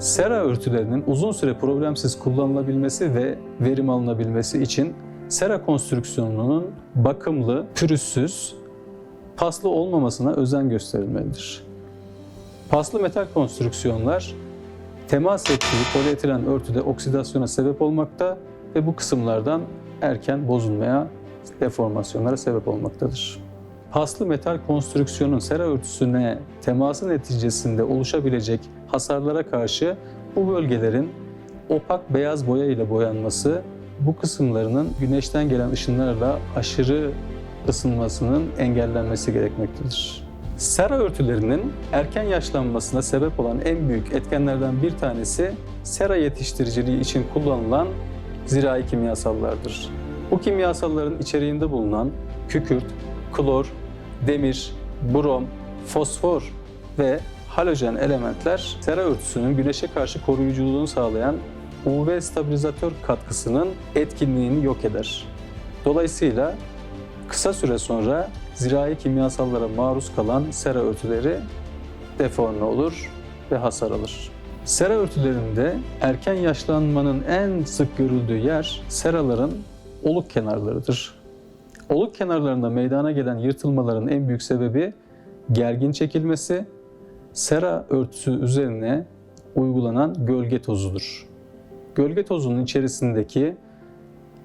Sera örtülerinin uzun süre problemsiz kullanılabilmesi ve verim alınabilmesi için sera konstrüksiyonunun bakımlı, pürüzsüz, paslı olmamasına özen gösterilmelidir. Paslı metal konstrüksiyonlar temas ettiği polietilen örtüde oksidasyona sebep olmakta ve bu kısımlardan erken bozulmaya, deformasyonlara sebep olmaktadır. Paslı metal konstrüksiyonun sera örtüsüne teması neticesinde oluşabilecek hasarlara karşı bu bölgelerin opak beyaz boya ile boyanması bu kısımlarının güneşten gelen ışınlarla aşırı ısınmasının engellenmesi gerekmektedir. Sera örtülerinin erken yaşlanmasına sebep olan en büyük etkenlerden bir tanesi sera yetiştiriciliği için kullanılan zirai kimyasallardır. Bu kimyasalların içeriğinde bulunan kükürt, klor, demir, brom, fosfor ve halojen elementler sera örtüsünün güneşe karşı koruyuculuğunu sağlayan UV stabilizatör katkısının etkinliğini yok eder. Dolayısıyla kısa süre sonra zirai kimyasallara maruz kalan sera örtüleri deforme olur ve hasar alır. Sera örtülerinde erken yaşlanmanın en sık görüldüğü yer seraların oluk kenarlarıdır. Oluk kenarlarında meydana gelen yırtılmaların en büyük sebebi gergin çekilmesi, sera örtüsü üzerine uygulanan gölge tozudur. Gölge tozunun içerisindeki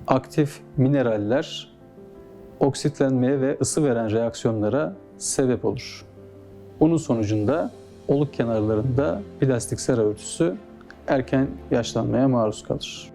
aktif mineraller oksitlenmeye ve ısı veren reaksiyonlara sebep olur. Bunun sonucunda oluk kenarlarında plastik sera örtüsü erken yaşlanmaya maruz kalır.